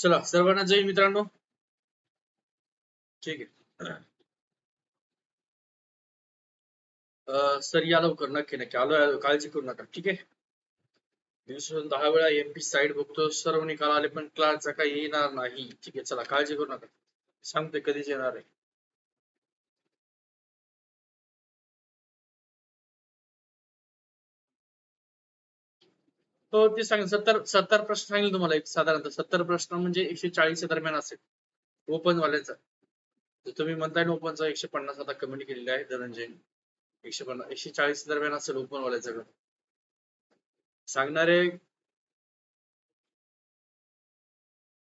चला सर्वांना जय मित्रांनो. ठीक आहे. सर या लवकर नक्की नक्की. आलो आलो काळजी करू नका. ठीक आहे? दिवसातून दहा वेळा एमपी साईड बघतो. सर्व निकाल आले पण क्लासचा काही येणार नाही. ठीक आहे चला काळजी करू नका. सांगते कधीच येणार आहे हो ते सांग सत्तर सत्तर प्रश्न सांगेल तुम्हाला एक साधारणतः. सत्तर प्रश्न म्हणजे एकशे चाळीसच्या दरम्यान असेल. ओपन वाल्याचा तर तुम्ही म्हणताय ना ओपनचा एकशे पन्नास आता कमेंट केलेली आहे धनंजय. एकशे पन्नास एकशे चाळीस दरम्यान असेल ओपन वाल्याचं सांगणारे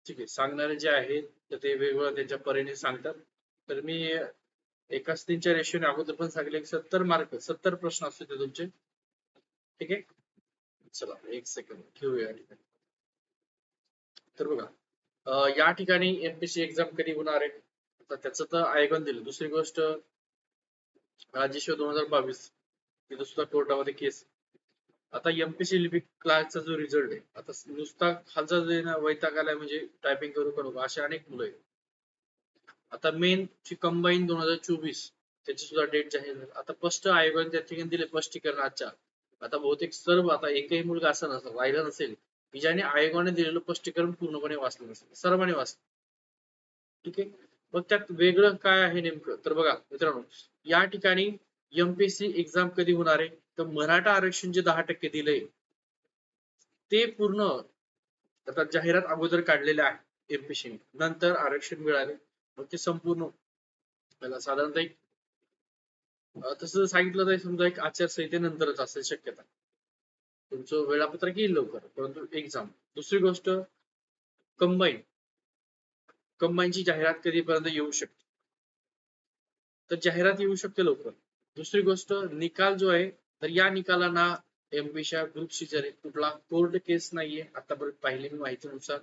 ठीक आहे सांगणारे जे आहेत तर ते वेगवेगळ्या त्यांच्या परीने सांगतात. तर मी एकाच तीनच्या रेशोने अगोदर पण सांगितले की सत्तर मार्क सत्तर प्रश्न असते ते तुमचे. ठीक आहे? चला एक सेकंड ठेवूया तर बघा या ठिकाणी एमपीसी एक्झाम कधी होणार आहे? त्याच त्याचं तर आयोगन दिलं. दुसरी गोष्ट राजेश्वर दोन हजार बावीस तिथं सुद्धा कोर्टामध्ये केस आता एमपीसी लिपिक क्लासचा जो रिझल्ट आहे आता नुसता खालचा जे वैताग आलाय म्हणजे टायपिंग करू करू असे अनेक मुलं आहेत. आता मेन ची कंबाईन दोन हजार चोवीस त्याची सुद्धा डेट जाहीर झाली. आता स्पष्ट आयोगाने त्या ठिकाणी दिले स्पष्टीकरण आजच्या. आता बहुतेक सर्व आता एकही मुलगा असा नसेल राहिला नसेल की ज्याने आयोगाने दिलेलं स्पष्टीकरण पूर्णपणे वाचलं नसेल सर्वांनी वाचलं. ठीक आहे? मग त्यात वेगळं काय आहे नेमकं? तर बघा मित्रांनो या ठिकाणी एमपीएससी एक्झाम कधी होणार आहे? तर मराठा आरक्षण जे दहा टक्के दिलंय ते पूर्ण आता जाहिरात अगोदर काढलेले आहे एमपीएससी नंतर आरक्षण मिळाले मग ते संपूर्ण. त्याला साधारणतः एक तसं सांगितलं तर समजा एक आचारसंहितेनंतरच असेल शक्यता. तुमचं वेळापत्रक येईल लवकर परंतु एक्झाम दुसरी गोष्ट कंबाईन कंबाईनची जाहिरात कधीपर्यंत येऊ शकते? तर जाहिरात येऊ शकते लवकर. दुसरी गोष्ट निकाल जो आहे तर या निकालांना एमपीच्या ग्रुप सीजर कुठला कोर्ट केस नाहीये आतापर्यंत पाहिलेली माहितीनुसार.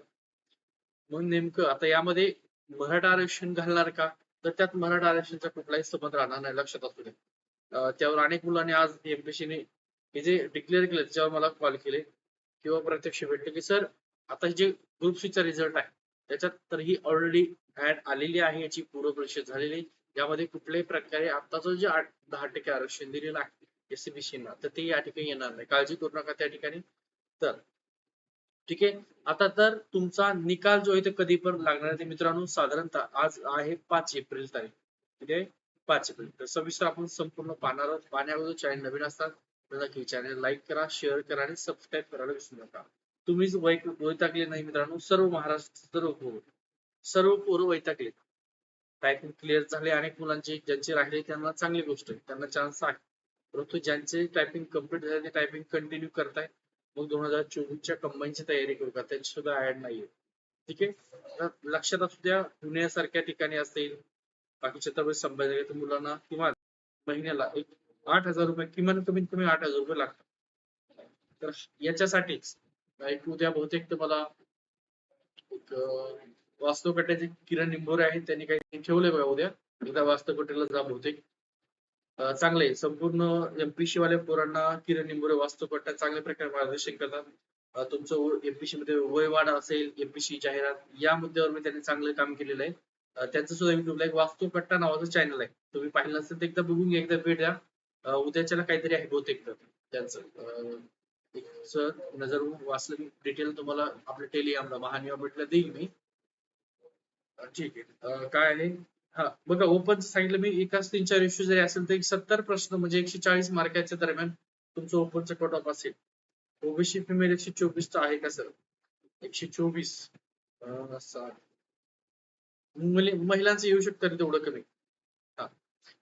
मग नेमकं आता यामध्ये मराठा आरक्षण घालणार का? तर त्यात मराठा आरक्षणचा कुठलाही संबंध राहणार नाही लक्षात असू दे. त्यावर अनेक मुलांनी आज एमपीसीने हे जे डिक्लेअर केलं त्याच्यावर मला कॉल केले. किंवा प्रत्यक्ष भेटले की सर आता जे ग्रुप सीचा रिझल्ट आहे त्याच्यात तर ही ऑलरेडी ऍड आलेली आहे याची पूर्व परीक्षा झालेली यामध्ये कुठल्याही प्रकारे आताचं जे आठ दहा टक्के आरक्षण दिलेलं आहे एससीबीसी तर ते या ठिकाणी येणार नाही. काळजी करू नका त्या ठिकाणी. तर ठीक आहे? आता तर तुमचा निकाल जो आहे तो कधी पण लागणार आहे मित्रांनो साधारणतः आज आहे पाच एप्रिल तारीख. ठीक आहे? पाच एप्रिल. तर सविस्तर आपण संपूर्ण पाहणार आहोत. पाहण्याअगोदर चॅनल नवीन असतात नक्की चॅनल लाईक करा शेअर करा आणि सबस्क्राईब करायला विसरू नका. तुम्हीच वैक वैतागले नाही मित्रांनो सर्व महाराष्ट्र सर्व पोर सर्व पोरं वैतागले. टायपिंग क्लिअर झाले. अनेक मुलांचे ज्यांचे राहिले त्यांना चांगली गोष्ट आहे. त्यांना चान्स आहे. परंतु ज्यांचे टायपिंग कंप्लीट झाले ते टायपिंग कंटिन्यू करताय मग दोन हजार चोवीसच्या कंबाईनची तयारी करू का? त्यांची सुद्धा ऍड नाहीये. ठीक आहे? तर लक्षात असू द्या पुण्यासारख्या ठिकाणी असतील बाकी छत्रपती संभाजी मुलांना किमान महिन्याला एक आठ हजार रुपये किमान कमीत कमी आठ हजार रुपये लागतात. तर याच्यासाठीच एक उद्या बहुतेक तुम्हाला एक वास्तव वास्तवकट्याचे किरण निंबोरे आहेत त्यांनी काही ठेवले बघा उद्या. एकदा वास्तव वास्तवकट्याला जा बहुतेक. चांगले. आहे. संपूर्ण एमपीसी वाले पोरांना किरण निंबोरे वास्तवकट्टा चांगल्या प्रकारे मार्गदर्शन करतात. तुमचं एमपीसी मध्ये वयवाढ असेल एमपीसी जाहिरात या मुद्द्यावर मी त्यांनी चांगलं काम केलेलं आहे. त्यांचं सुद्धा युट्यूबला एक वास्तुपट्टा नावाचं चॅनल आहे. तुम्ही पाहिलं असेल तर एकदा बघून घ्या एकदा भेट द्या. उद्याच्याला काहीतरी आहे बहुतेक तर त्यांचं. नजर वाचलं डिटेल तुम्हाला आपल्या टेलिग्रामला महानिवामेंटला देईल मी. ठीक आहे. काय आहे? हा बघा ओपन सांगितलं मी एकाच तीन चार इश्यू जरी असेल तर सत्तर प्रश्न म्हणजे एकशे चाळीस मार्काच्या दरम्यान तुमचं ओपनचं कट ऑफ असेल. ओबीसी फिमेल एकशे चोवीस आहे का सर एकशे चोवीस. महिलांचं येऊ शकतं तेवढं कमी. हा.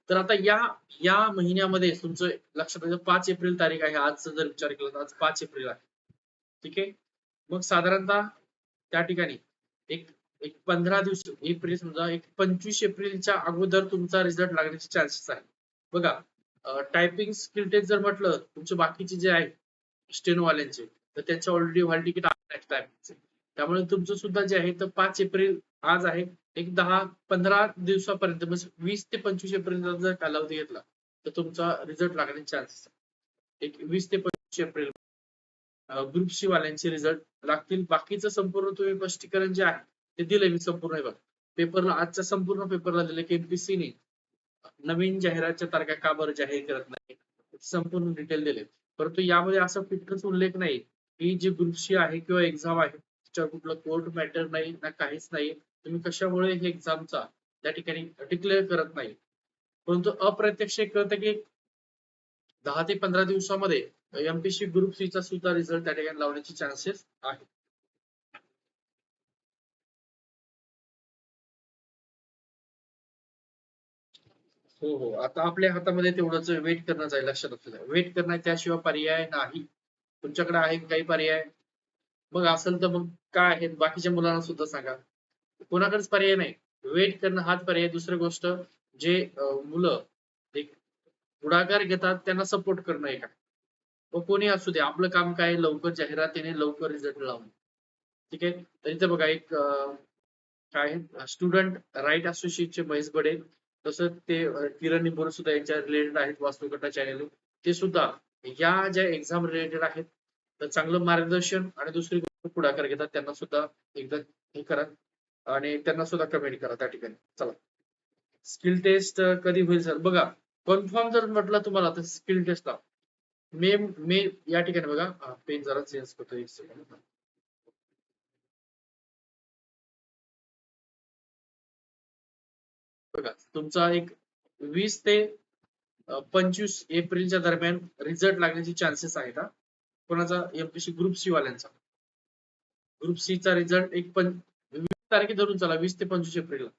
तर आता या या महिन्यामध्ये तुमचं लक्षात ठेवा पाच एप्रिल तारीख आहे आजचा जर विचार केला तर आज पाच एप्रिल आहे. ठीक आहे? मग साधारणतः त्या ठिकाणी एक एक पंधरा दिवस एप्रिल समजा एक पंचवीस एप्रिलच्या अगोदर तुमचा रिझल्ट लागण्याचे चान्सेस आहे बघा टायपिंग स्किल टेस्ट जर म्हटलं तुमचे बाकीचे जे आहे स्टेनोवाल्यांचे तर त्यांचे ऑलरेडी हॉल तिकीट टायपिंगचे त्यामुळे तुमचं सुद्धा जे आहे तर पाच एप्रिल आज आहे एक दहा पंधरा दिवसापर्यंत म्हणजे वीस ते पंचवीस एप्रिल जर कालावधी घेतला तर तुमचा रिझल्ट लागण्याचे चान्सेस आहे एक वीस ते पंचवीस एप्रिल ग्रुप सी वाल्यांचे रिझल्ट लागतील. बाकीचं संपूर्ण तुम्ही स्पष्टीकरण जे आहे ते दिलंय मी संपूर्ण हे बघा. पेपरला आजच्या संपूर्ण पेपरला दिले की एमपीसीने नवीन जाहिरातच्या तारखा का बरं जाहीर करत नाही? संपूर्ण डिटेल दिले परंतु यामध्ये असं कुठलाच उल्लेख नाही की जी ग्रुप सी आहे किंवा एक्झाम आहे तिच्यावर कुठलं कोर्ट मॅटर नाही ना काहीच नाही. तुम्ही कशामुळे हे एक्झामचा त्या ठिकाणी डिक्लेअर करत नाही? परंतु अप्रत्यक्ष एक कळतं की दहा ते पंधरा दिवसामध्ये एमपीसी ग्रुप सी चा सुद्धा रिझल्ट त्या ठिकाणी लावण्याचे चान्सेस आहेत. हो हो. आता आपल्या हातामध्ये तेवढंच वेट करणं जाईल लक्षात असू द्या वेट करणं त्याशिवाय पर्याय नाही. तुमच्याकडे आहे काही पर्याय? मग असेल तर मग काय आहेत? बाकीच्या मुलांना सुद्धा सांगा. कोणाकडेच पर्याय नाही. वेट करणं हाच पर्याय. दुसरी गोष्ट जे मुलं एक पुढाकार घेतात त्यांना सपोर्ट करणं आहे. का कोणी असू दे. आपलं काम काय? आहे? लवकर जाहिरातीने लवकर रिझल्ट लावणे. ठीक आहे? तर इथे बघा एक काय स्टुडंट राईट असोसिएटचे महेश बडे तसंच ते किरण निंबोर सुद्धा यांच्या रिलेटेड आहेत वास्तुकथा चॅनेल ते सुद्धा या ज्या एक्झाम रिलेटेड आहेत तर चांगलं मार्गदर्शन आणि दुसरी गोष्ट पुढाकार घेतात त्यांना सुद्धा एकदा हे करा आणि त्यांना सुद्धा कमेंट करा त्या ठिकाणी. चला. स्किल टेस्ट कधी होईल सर बघा कन्फर्म जर म्हटलं तुम्हाला तर स्किल टेस्ट मे मे या ठिकाणी बघा. पेन जरा चेंज करतो एक सेकंड बघा तुमचा एक वीस ते पंचवीस एप्रिलच्या दरम्यान रिझल्ट लागण्याचे चान्सेस आहेत हा. कोणाचा? एमपीसी ग्रुप सी वाल्यांचा. ग्रुप सी चा रिझल्ट एक पण वीस तारखे धरून चला वीस ते पंचवीस एप्रिलला.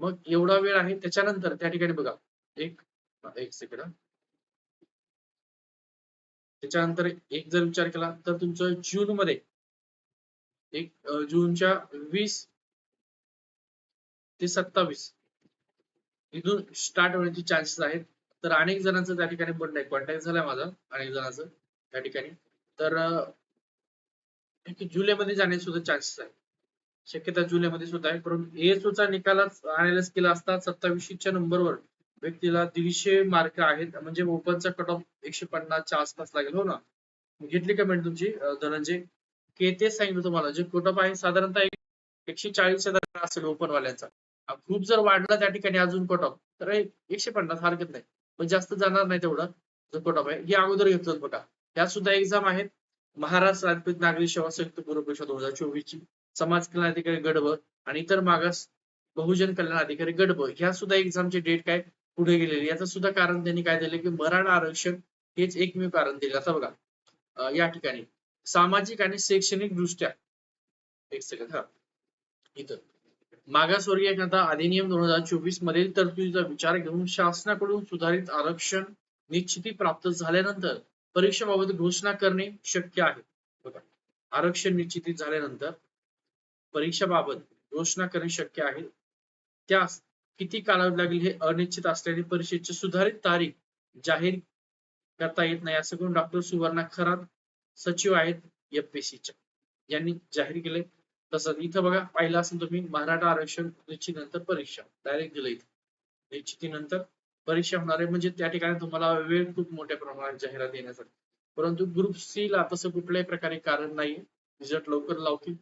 मग एवढा वेळ आहे त्याच्यानंतर त्या ठिकाणी बघा एक एक सेकंड त्याच्यानंतर एक जर विचार केला तर तुमचं जून मध्ये एक जूनच्या वीस ते सत्तावीस इथून स्टार्ट होण्याचे चान्सेस आहेत. तर अनेक जणांचं त्या ठिकाणी म्हणणं आहे. कॉन्टॅक्ट झालाय माझा अनेक जणांचं त्या ठिकाणी. तर जुलैमध्ये जाण्याचे सुद्धा चान्सेस आहे शक्यता जुलैमध्ये सुद्धा आहे. परंतु एएसओचा निकालाच अनालिस केला असता सत्तावीसच्या नंबरवर व्यक्तीला दीडशे मार्क आहेत. म्हणजे ओपनचा कट ऑफ एकशे पन्नासच्या आसपास लागेल. हो ना? घेतली कमेंट तुमची धनंजय? के तेच सांगितलं तुम्हाला. जे कट ऑफ आहे साधारणतः एक- एकशे चाळीसच्या दरम्यान असेल ओपन वाल्यांचा खूप जर वाढला त्या ठिकाणी अजून कट ऑफ तर एकशे पन्नास हरकत नाही. पण जास्त जाणार नाही तेवढं जो कट ऑफ आहे. हे अगोदर घेतलं बघा. त्यात सुद्धा एक्झाम आहेत. महाराष्ट्र राज्यपित नागरी सेवा संयुक्त पूर्व परीक्षा दोन हजार चोवीस ची समाज कल्याण अधिकारी गडब आणि इतर मागास बहुजन कल्याण अधिकारी गडब. ह्या सुद्धा एक्झामचे डेट काय? पुढे गेलेली. याचं सुद्धा कारण त्यांनी काय दिलं की मराठा आरक्षण हेच एकमेव कारण दिले. आता बघा या ठिकाणी सामाजिक आणि शैक्षणिक दृष्ट्या एक सेकंड हा. इथं. मागासवर्गीय कायदा अधिनियम दोन हजार चोवीस मधील तरतुदीचा विचार घेऊन शासनाकडून सुधारित आरक्षण निश्चिती प्राप्त झाल्यानंतर परीक्षेबाबत घोषणा करणे शक्य आहे. बघा आरक्षण निश्चिती झाल्यानंतर परीक्षेबाबत घोषणा करणे शक्य आहे. त्यास किती कालावधी लागेल हे अनिश्चित असल्याने परीक्षेची सुधारित तारीख जाहीर करता येत नाही असं करून डॉक्टर सुवर्णा खरात सचिव आहेत एफपीसीच्या यांनी जाहीर केले. तसंच इथं बघा पाहिलं असेल तुम्ही मराठा आरक्षण निश्चितीनंतर परीक्षा डायरेक्ट दिलं इथं. निश्चितीनंतर परीक्षा होणार आहे. म्हणजे त्या ठिकाणी तुम्हाला वेळ खूप मोठ्या प्रमाणात जाहिरात देण्यासाठी परंतु ग्रुप सी ला तसं कुठल्याही प्रकारे कारण नाही रिझल्ट लवकर लावतील.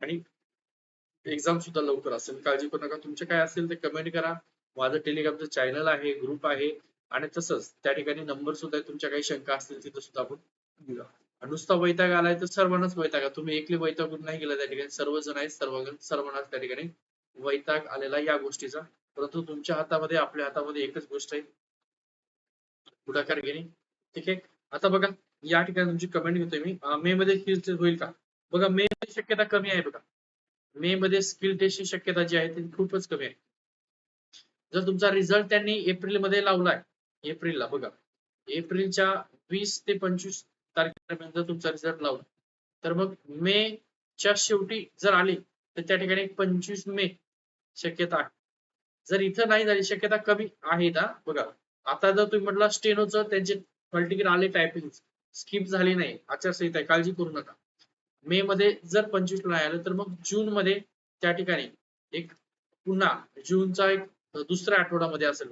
आणि एक्झाम सुद्धा लवकर असेल. काळजी करू नका. तुमचे काय असेल ते कमेंट करा. माझं टेलिग्रामचं चॅनल आहे ग्रुप आहे. आणि तसंच त्या ठिकाणी नंबर सुद्धा तुमच्या काही शंका असतील तिथं सुद्धा आपण दिला नुसता वैताग आलाय तर सर्वांनाच वैताग तुम्ही एकले वैतागून नाही गेला त्या ठिकाणी. सर्वजण आहेत सर्व सर्वांनाच त्या ठिकाणी. वैताग आलेला या गोष्टीचा. परंतु तुमच्या हातामध्ये आपल्या हातामध्ये एकच गोष्ट आहे. पुढाकार घेणे. ठीक आहे? आता बघा या ठिकाणी तुमची कमेंट घेतोय मी. मे मध्ये स्किल टेस्ट होईल का? बघा मे मध्ये शक्यता कमी आहे बघा. मे मध्ये स्किल टेस्टची शक्यता जी आहे ती खूपच कमी आहे. जर तुमचा रिझल्ट त्यांनी एप्रिलमध्ये लावलाय एप्रिलला बघा. एप्रिलच्या वीस ते पंचवीस तारखेपर्यंत तुमचा रिझल्ट लावला. तर मग मे च्या शेवटी जर आली तर त्या ठिकाणी पंचवीस मे शक्यता आहे. जर इथं नाही झाली शक्यता कमी आहे ना? बघा आता जर तुम्ही म्हटलं स्टेनोचं त्यांचे पर्टिक्युलर आले टायपिंग स्किप झाली नाही आचारसंहिता आहे काळजी करू नका. मे मध्ये जर पंचवीस नाही आलं तर मग जून मध्ये त्या ठिकाणी एक पुन्हा जूनचा एक दुसऱ्या आठवड्यामध्ये असेल.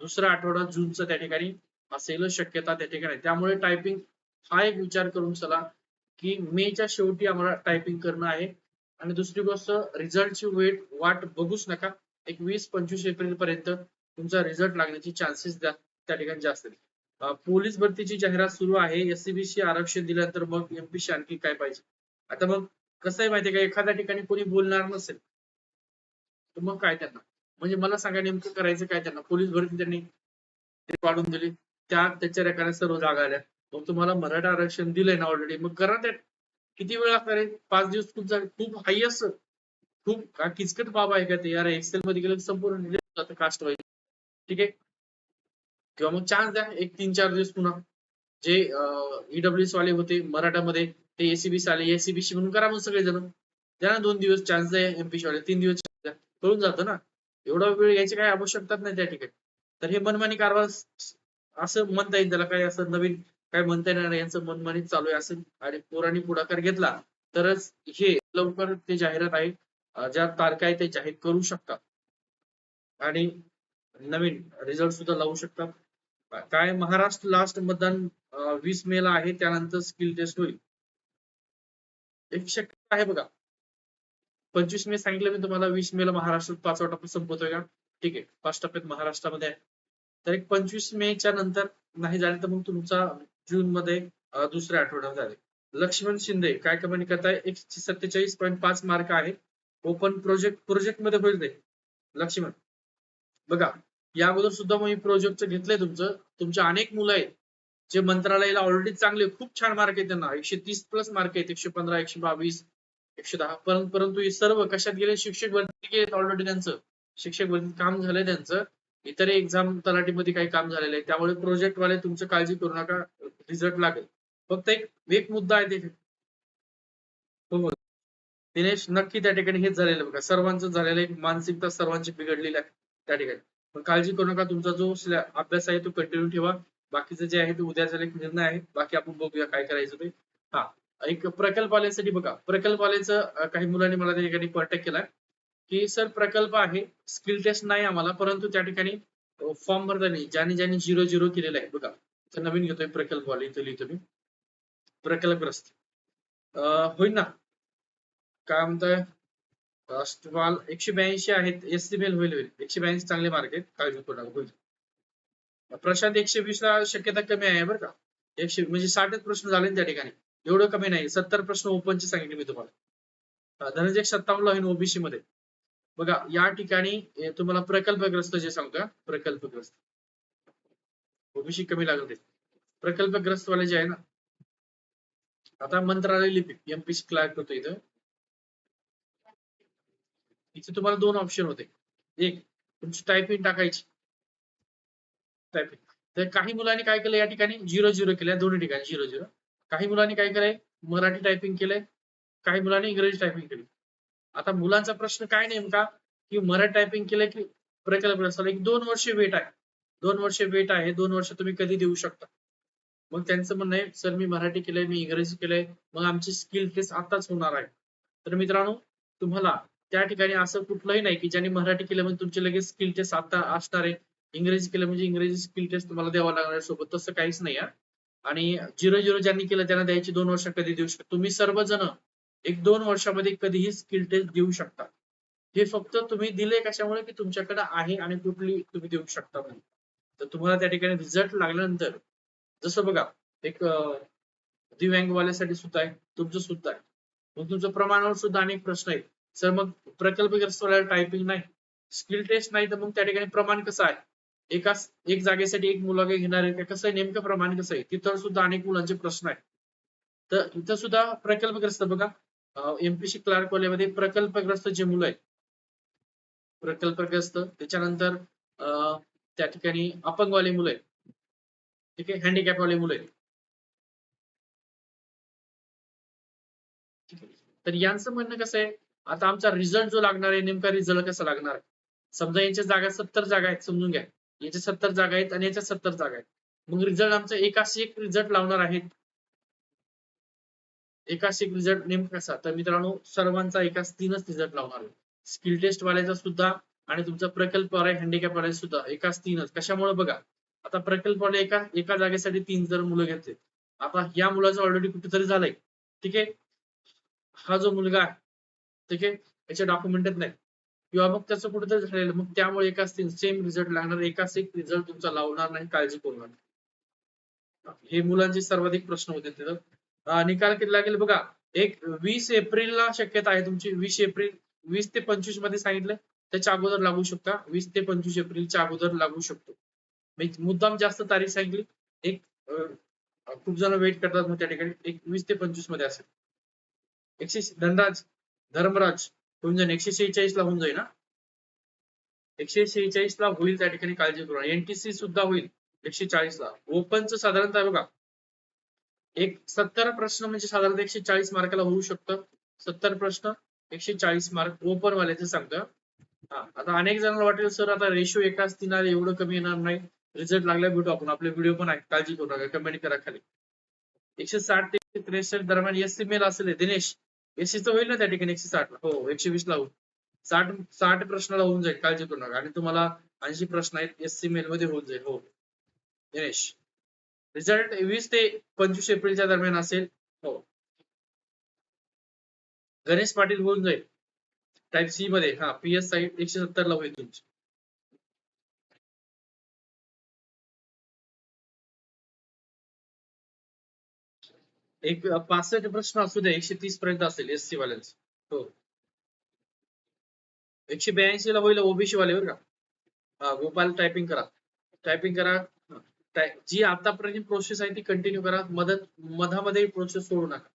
दुसरा आठवडा जूनचा त्या ठिकाणी असेल शक्यता त्या ठिकाणी. त्यामुळे टायपिंग हा एक विचार करून चला की मेच्या शेवटी आम्हाला टायपिंग करणं आहे. आणि दुसरी गोष्ट रिझल्टची वेट वाट बघूच नका. एक वीस पंचवीस एप्रिल पर्यंत तुमचा रिझल्ट लागण्याची चान्सेस त्या ठिकाणी जास्त आहेत. पोलीस भरतीची जाहिरात सुरू आहे. एससीबीसी आरक्षण दिल्यानंतर मग एमपीसी आणखी काय पाहिजे? आता मग कसं आहे माहितीये का? एखाद्या ठिकाणी कोणी बोलणार नसेल तर मग काय त्यांना? म्हणजे मला सांगा नेमकं करायचं काय त्यांना? पोलीस भरती त्यांनी वाढून दिली. त्या त्याच्या रेखाने सर्व जागा आल्या. मग तुम्हाला मराठा आरक्षण दिलंय ना ऑलरेडी मग करा त्या किती वेळ लागणार आहे? पाच दिवस खूप झाले खूप हायस्ट खूप का किचकट बाब आहे का ते? यार एक्सेल मध्ये गेलं संपूर्ण कास्ट वाईज ठीक आहे? किंवा मग चान्स द्या. एक तीन चार दिवस पुन्हा. जे ईडब्ल्यूएस वाले होते मराठामध्ये ते एसीबीसी आले. एसीबीसी म्हणून करा मग सगळेजण. जण त्यांना दोन दिवस चान्स द्या एमपीसी वाले. तीन दिवस द्या. कळून जातं ना. एवढा वेळ घ्यायची काही आवश्यकताच नाही त्या ठिकाणी. तर हे मनमानी कारभार असं म्हणता येईल त्याला. काही असं नवीन काय म्हणता येणार नाही यांचं मनमानीत चालू आहे असं. आणि पोरांनी पुढाकार घेतला तरच हे लवकर ते जाहिरात आहे ज्या तारखा आहे ते जाहीर करू शकतात. आणि नवीन रिझल्ट सुद्धा लावू शकतात. काय महाराष्ट्र लास्ट मतदान वीस मे ला आहे त्यानंतर स्किल टेस्ट होईल. एक शक्यता आहे बघा. पंचवीस मे सांगितलं मी तुम्हाला वीस मे ला महाराष्ट्रात पाचवा टप्पा संपवतोय का? ठीक आहे. पाच टप्प्यात महाराष्ट्रामध्ये आहे. तर एक पंचवीस मेच्या नंतर नाही झाले तर मग तुमचा जून मध्ये दुसऱ्या आठवड्यात झाले. लक्ष्मण शिंदे काय कमेंट करताय? एकशे सत्तेचाळीस पॉईंट पाच मार्क आहे. ओपन प्रोजेक्ट प्रोजेक्टमध्ये होईल ते. लक्ष्मण. बघा या अगोदर सुद्धा मी प्रोजेक्टचं घेतलंय तुमचं. तुमचे अनेक मुलं आहेत. जे मंत्रालयाला ऑलरेडी चांगले खूप छान मार्क आहेत त्यांना. एकशे तीस प्लस मार्क आहेत. एकशे पंधरा एकशे बावीस एकशे दहा. परंतु परंतु हे सर्व कशात गेले? शिक्षक भरती ऑलरेडी त्यांचं. शिक्षक भरतीत काम झालंय त्यांचं. इतर एक्झाम तलाठीमध्ये काही काम झालेलं आहे. त्यामुळे प्रोजेक्ट वाले तुमचं काळजी करू नका. रिझल्ट लागेल. फक्त एक एक मुद्दा आहे ते. हो, हो दिनेश नक्की त्या ठिकाणी हेच झालेलं बघा. सर्वांचं झालेलं आहे. मानसिकता सर्वांची बिघडलेली आहे त्या ठिकाणी. पण काळजी करू नका. तुमचा जो अभ्यास आहे तो कंटिन्यू ठेवा. बाकीचं जे आहे ते उद्याचा एक निर्णय आहे. बाकी आपण बघूया काय करायचं ते. हा. एक प्रकल्पालयासाठी बघा. प्रकल्पालयाचं अं, काही मुलांनी मला त्या ठिकाणी कॉन्टॅक्ट केला की सर प्रकल्प आहे स्किल टेस्ट नाही आम्हाला परंतु त्या ठिकाणी फॉर्म भरताना ज्याने ज्याने झिरो झिरो केलेलं आहे बघा तर नवीन घेतोय प्रकल्प वाले इथं लिहितो मी. प्रकल्पग्रस्त. अं, होईल ना? काय म्हणताय? राष्ट्रपाल एकशे ब्याऐंशी आहेत एस सी मेल होईल होईल. एकशे ब्याऐंशी चांगले मार्क आहेत काळजी करू नका होईल. प्रशांत एकशे वीस ला शक्यता कमी आहे बरं का? एकशे म्हणजे साठच प्रश्न झाले त्या ठिकाणी. एवढं कमी नाही सत्तर प्रश्न ओपनचे सांगितले मी तुम्हाला. धनंजय सत्तावन्न होईल ओबीसी मध्ये. बघा या ठिकाणी तुम्हाला प्रकल्पग्रस्त जे सांगतो प्रकल्पग्रस्त. ओबीसी कमी लागत आहे प्रकल्पग्रस्त वाले जे आहे ना आता मंत्रालय लिपिक एमपीसी क्लार्क होतो इथं. इथे तुम्हाला दोन ऑप्शन होते. एक तुमची टायपिंग टाकायची. टायपिंग तर काही मुलांनी काय केलं या ठिकाणी? झिरो झिरो केल्या दोन्ही ठिकाणी झिरो झिरो काही मुलांनी काय केलंय? मराठी टायपिंग केलंय. काही मुलांनी इंग्रजी टायपिंग केली. आता मुलांचा प्रश्न काय नेमका? की मराठी टायपिंग केलंय की प्रकल्प एक दोन वर्ष वेट आहे. दोन वर्ष वेट आहे. दोन वर्ष तुम्ही कधी देऊ शकता? मग त्यांचं म्हणणं आहे सर मी मराठी केलंय मी इंग्रजी केलंय. मग आमची स्किल टेस्ट आताच होणार आहे. तर मित्रांनो तुम्हाला त्या ठिकाणी असं कुठलंही नाही की ज्याने मराठी केलं म्हणजे तुमचे लगेच स्किल टेस्ट आता असणार आहे. इंग्रजी केलं म्हणजे इंग्रजी स्किल टेस्ट तुम्हाला द्यावा लागणार आहे सोबत. तसं काहीच नाही आणि झिरो झिरो ज्यांनी केलं त्यांना द्यायची दोन वर्ष कधी देऊ शकता? तुम्ही सर्वजण एक दोन वर्षामध्ये कधीही स्किल टेस्ट देऊ शकता. हे फक्त तुम्ही दिले कशामुळे? की तुमच्याकडे आहे आणि कुठली तुम्ही देऊ शकता म्हणून. तर तुम्हाला त्या ठिकाणी रिझल्ट लागल्यानंतर जसं बघा एक दिव्यांगवाल्यासाठी सुद्धा आहे तुमचं सुद्धा आहे. मग तुमचं प्रमाणावर सुद्धा अनेक प्रश्न आहेत. सर मग प्रकल्पग्रस्त टायपिंग नाही स्किल टेस्ट नाही तर मग त्या ठिकाणी प्रमाण कसं आहे? एका एक जागेसाठी एक मुलगा घेणार आहे का कसं आहे? नेमकं प्रमाण कसं आहे? तिथं सुद्धा अनेक मुलांचे प्रश्न आहेत. तर इथं सुद्धा प्रकल्पग्रस्त बघा. एमपीसी क्लार्क वाल्यामध्ये प्रकल्पग्रस्त जे मुलं आहेत प्रकल्पग्रस्त त्याच्यानंतर त्या ठिकाणी अपंगवाले मुलं आहेत ठीक आहे हँडिकॅपवाले मुलं आहेत. ठीक आहे. तर यांचं म्हणणं कसं आहे आता आमचा रिझल्ट जो लागणार आहे नेमका रिझल्ट कसा लागणार आहे? समजा यांच्या जागा सत्तर जागा आहेत समजून घ्या. याच्या सत्तर जागा आहेत आणि याच्या सत्तर जागा आहेत. मग रिझल्ट आमचा एकाशी एक रिझल्ट लावणार आहेत. एकाच एक रिझल्ट नेमका कसा? तर मित्रांनो सर्वांचा एकाच तीनच रिझल्ट लावणार आहे. स्किल टेस्ट वाल्याचा सुद्धा आणि तुमचा प्रकल्प आहे हँडिकॅप वाले सुद्धा एकाच तीनच. कशामुळे बघा? आता प्रकल्प वाले एका एका जागेसाठी तीन जर मुलं घेतले. आता या मुलाचं ऑलरेडी कुठेतरी झालंय. ठीक आहे? हा जो मुलगा आहे ठीक आहे? याच्या डॉक्युमेंटच नाही किंवा मग त्याचं कुठेतरी झालेलं मग त्यामुळे एकाच तीन सेम रिझल्ट लागणार एकाच एक रिझल्ट तुमचा लावणार नाही काळजी करू नका. हे मुलांचे सर्वाधिक प्रश्न होते तिथं. निकाल किती लागेल? बघा एक वीस एप्रिलला शक्यता आहे तुमची. वीस एप्रिल वीस ते पंचवीसमध्ये सांगितलं त्याच्या अगोदर लागू शकता. वीस ते पंचवीस एप्रिलच्या अगोदर लागू शकतो. मी मुद्दाम जास्त तारीख सांगितली. एक खूप जण वेट करतात मग त्या ठिकाणी. एक वीस ते पंचवीसमध्ये असेल. एकशे धनराज धर्मराज होऊन जाईल एकशे शेहेचाळीस ला होऊन जाईल ना एकशे शेहेचाळीस ला होईल त्या ठिकाणी काळजी करू एनटीसी सुद्धा होईल एकशे चाळीस ला ओपनचं साधारणतः बघा एक सत्तर प्रश्न म्हणजे साधारण एकशे चाळीस मार्काला होऊ शकतं. सत्तर प्रश्न एकशे चाळीस मार्क ओपन वाल्याचं सांगतोय. हा आता अनेक जणांना वाटेल सर आता रेशो एकाच तीन एवढं कमी येणार नाही. रिझल्ट लागला भेटू आपण. आपले व्हिडिओ पण आहे. काळजी करू नका. कमेंट करा खाली. एकशे साठ ते त्रेसष्ट दरम्यान एस सी मेल असेल दिनेश. एससी चं होईल ना त्या ठिकाणी एकशे साठ हो एकशे वीस ला होईल. साठ साठ प्रश्नाला होऊन जाईल. काळजी करू नका. आणि तुम्हाला ऐंशी प्रश्न आहेत एस सी मेल मध्ये होऊन जाईल. हो. दिनेश. रिझल्ट वीस ते पंचवीस एप्रिलच्या दरम्यान असेल. हो. गणेश पाटील होऊन जाईल. टाईप सी मध्ये. हा पी एस साईड एकशे सत्तर ला होईल तुमची. एक पासष्ट प्रश्न असू दे एकशे तीस पर्यंत असेल एस सी वाल्यांच. हो. एकशे ब्याऐंशी ला होईल ओबीसी वाले बरं का? हा गोपाल टायपिंग करा. टायपिंग करा. जी आतापर्यंत प्रोसेस आहे ती कंटिन्यू करा. मदत मधामध्ये प्रोसेस सोडू नका.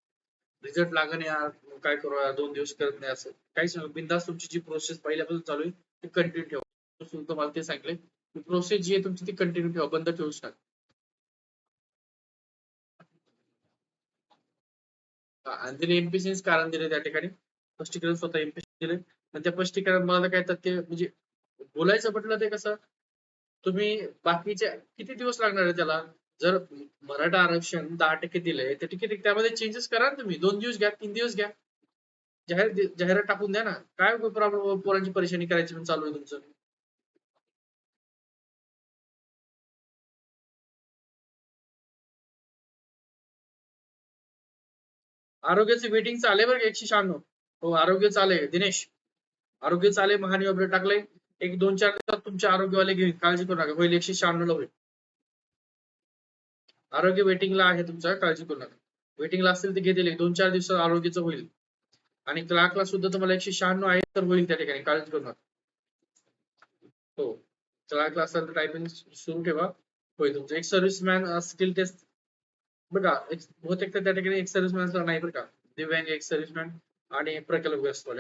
रिझल्ट लागण यार काय करू यार दोन दिवस करत नाही असं. काहीच बिंदास तुमची जी प्रोसेस पहिल्यापासून चालू आहे ती कंटिन्यू ठेवा. तुम्हाला ते सांगले. प्रोसेस जी आहे तुमची ती कंटिन्यू ठेवा. बंद ठेवूच नका आणि त्याने एमपीसी कारण दिले त्या ठिकाणी. स्पष्टीकरण स्वतः एमपीसी दिले. आणि त्या स्पष्टीकरण मला काय येतात ते म्हणजे बोलायचं म्हटलं ते कसं तुम्ही बाकीचे किती दिवस लागणार आहे त्याला? जर मराठा आरक्षण दहा टक्के दिलंय तर ठीक आहे त्यामध्ये चेंजेस करा ना तुम्ही. दोन दिवस घ्या तीन दिवस घ्या. जाहीर जाहिरात टाकून द्या ना. काय प्रॉब्लेम पोरांची परेशानी करायची म्हणून चालू आहे तुमचं? आरोग्याचे वेटिंग चाले बरं एकशे शहाण्णव. हो आरोग्य चाले दिनेश आरोग्य चाले महानी अपडेट टाकलंय. एक दोन चार दिवसात तुमचे आरोग्यवाले घेईल काळजी करू नका. होईल एकशे शहाण्णव ला होईल. आरोग्य वेटिंगला आहे तुमचा काळजी करू नका. वेटिंगला असेल तर घेतील. एक दोन चार दिवसात आरोग्याचं होईल. आणि क्लार्कला सुद्धा तुम्हाला एकशे शहाण्णव आहे तर होईल त्या ठिकाणी काळजी करू नका. हो. क्लार्कला असेल तर टायपिंग सुरू ठेवा. होईल तुमचं एक सर्व्हिसमॅन स्किल टेस्ट. बघा एक बहुतेक तर त्या ठिकाणी एक सर्व्हिसमॅन नाही बरं का. दिव्यांग एक सर्व्हिसमॅन आणि प्रकल्पग्रस्त असतो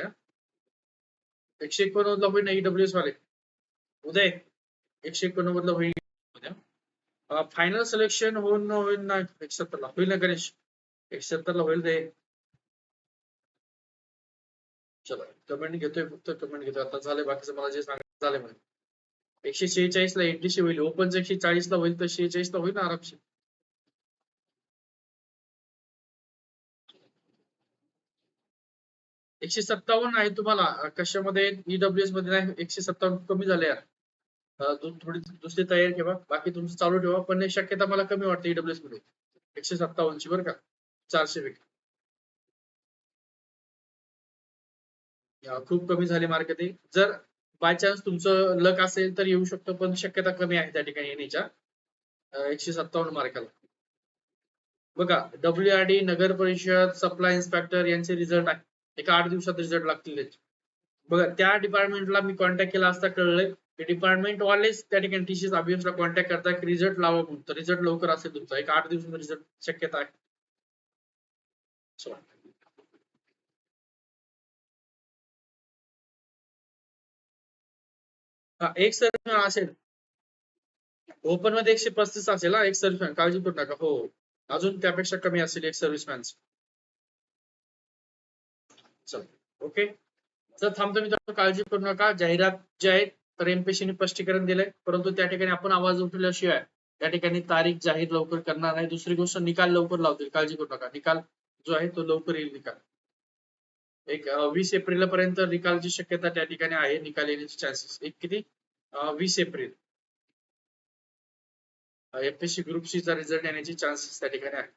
एकशे एकोण मधला होईल ना ईडब्ल्यूएस वाले. उदय एकशे एकोणनव्वद होईल उद्या. फायनल सिलेक्शन होऊन ना होईल ना एकशे ला होईल ना गणेश? एकशे ला होईल ते. चला कमेंट घेतोय फक्त कमेंट घेतोय. आता झाले बाकीचं मला जे सांगायचं झाले म्हणजे एकशे शेहेचाळीस ला एनटीसी होईल. ओपन एकशे चाळीस ला होईल तर शेहेचाळीस ला होईल ना आरामशी एकशे सत्तावन्न आहे तुम्हाला. कशामध्ये? कशामध्ये ईडब्ल्यूएसमध्ये नाही एकशे सत्तावन्न कमी झाले यार. थोडी दुसरी तयारी ठेवा. बाकी तुमचं चालू ठेवा. पण शक्यता मला कमी वाटते ईडब्ल्यूएसमध्ये. एकशे सत्तावन्नची बरं का. चारशे पैकी. खूप कमी झाले मार्क ते जर बाय चान्स तुमचं लक असेल तर येऊ शकतो पण शक्यता कमी आहे त्या ठिकाणी येण्याच्या. एकशे सत्तावन्न मार्काला. बघा डब्ल्यू आर डी नगर परिषद सप्लाय इन्स्पेक्टर यांचे रिझल्ट आहे. एका आठ दिवसात रिझल्ट लागतील त्याचे. बघा त्या डिपार्टमेंटला मी कॉन्टॅक्ट केला असता कळलंय ते डिपार्टमेंट वालेच त्या ठिकाणी टीसीस अभियंसला कॉन्टॅक्ट करतात की रिझल्ट लावा म्हणून. रिझल्ट लवकर असेल तुमचा. एक आठ दिवसात रिझल्ट शक्यता आहे. हा एक सर्व्हिस असेल. ओपनमध्ये एकशे पस्तीस असेल हा? एक सर्व्हिसमॅन काळजी करू नका. हो. अजून त्यापेक्षा कमी असेल एक सर्व्हिसमॅन चल ओके तर थांबतो मी काळजी करू नका. जाहिरात जे आहेत तर एमपीसीने स्पष्टीकरण दिलंय. परंतु त्या ठिकाणी आपण आवाज उठवल्याशिवाय त्या ठिकाणी तारीख जाहीर लवकर करणार नाही. दुसरी गोष्ट निकाल लवकर लावतील. काळजी करू नका. निकाल जो आहे तो लवकर येईल निकाल. एक वीस एप्रिल पर्यंत निकालची शक्यता त्या ठिकाणी आहे. निकाल येण्याचे चान्सेस एक किती? वीस एप्रिल. एमपीसी ग्रुप सी चा रिझल्ट येण्याचे चान्सेस त्या ठिकाणी आहे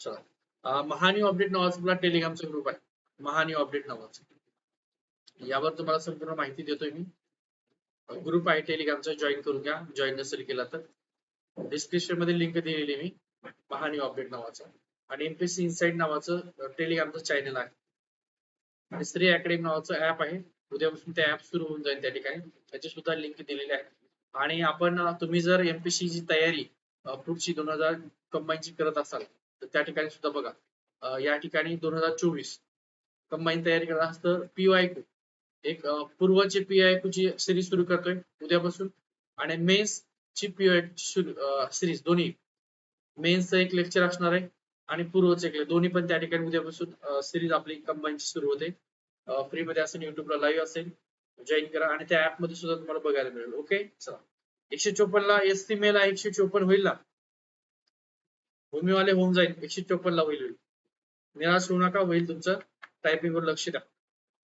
चला. महानी अपडेट नावाचा आपला टेलिग्रामचा ग्रुप आहे. महानी अपडेट नावाचा. यावर तुम्हाला संपूर्ण माहिती देतोय मी. ग्रुप आहे टेलिग्रामचा जॉईन करून घ्या. जॉईन नसेल केला तर. डिस्क्रिप्शनमध्ये लिंक दिलेली मी. महानी अपडेट नावाचा. आणि एमपीसी इनसाइड नावाचं टेलिग्रामचं चॅनल आहे. आणि श्री अकॅडमी नावाचं ऍप आहे. उद्यापासून ते ऍप सुरू होऊन जाईल त्या ठिकाणी. त्याची सुद्धा लिंक दिलेली आहे आणि आपण तुम्ही जर एमपीसीची तयारी पुढची दोन हजार कंबाईनची करत असाल तर त्या ठिकाणी सुद्धा बघा. या ठिकाणी दोन हजार चोवीस. कंबाईन तयारी करत असतं पीवायकू एक अं, पूर्वची पीआयक्यू ची सिरीज सुरू करतोय उद्यापासून. आणि मेन्स ची पीआयक्यू सिरीज दोन्ही. मेन्सचं एक लेक्चर असणार आहे आणि पूर्वचे एक दोन्ही पण त्या ठिकाणी उद्यापासून सिरीज आपली कंबाईनची सुरू होते. फ्री मध्ये असेल युट्यूबला लाईव्ह असेल जॉईन करा आणि त्या ऍपमध्ये सुद्धा तुम्हाला बघायला मिळेल. ओके चला. एकशे चोपन्न ला एस सी मेल एकशे चोपन्न होईल ना? भूमीवाले होऊन जाईल. एकशे चोपन्न ला होईल होईल. निराश होऊ नका होईल तुमचं. टायपिंग वर लक्ष द्या.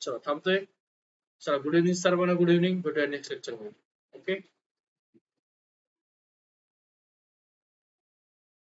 चला थांबतोय. चला गुड इव्हनिंग सर्वांना गुड इव्हनिंग भेटूया नेक्स्ट लेक्चरमध्ये. ओके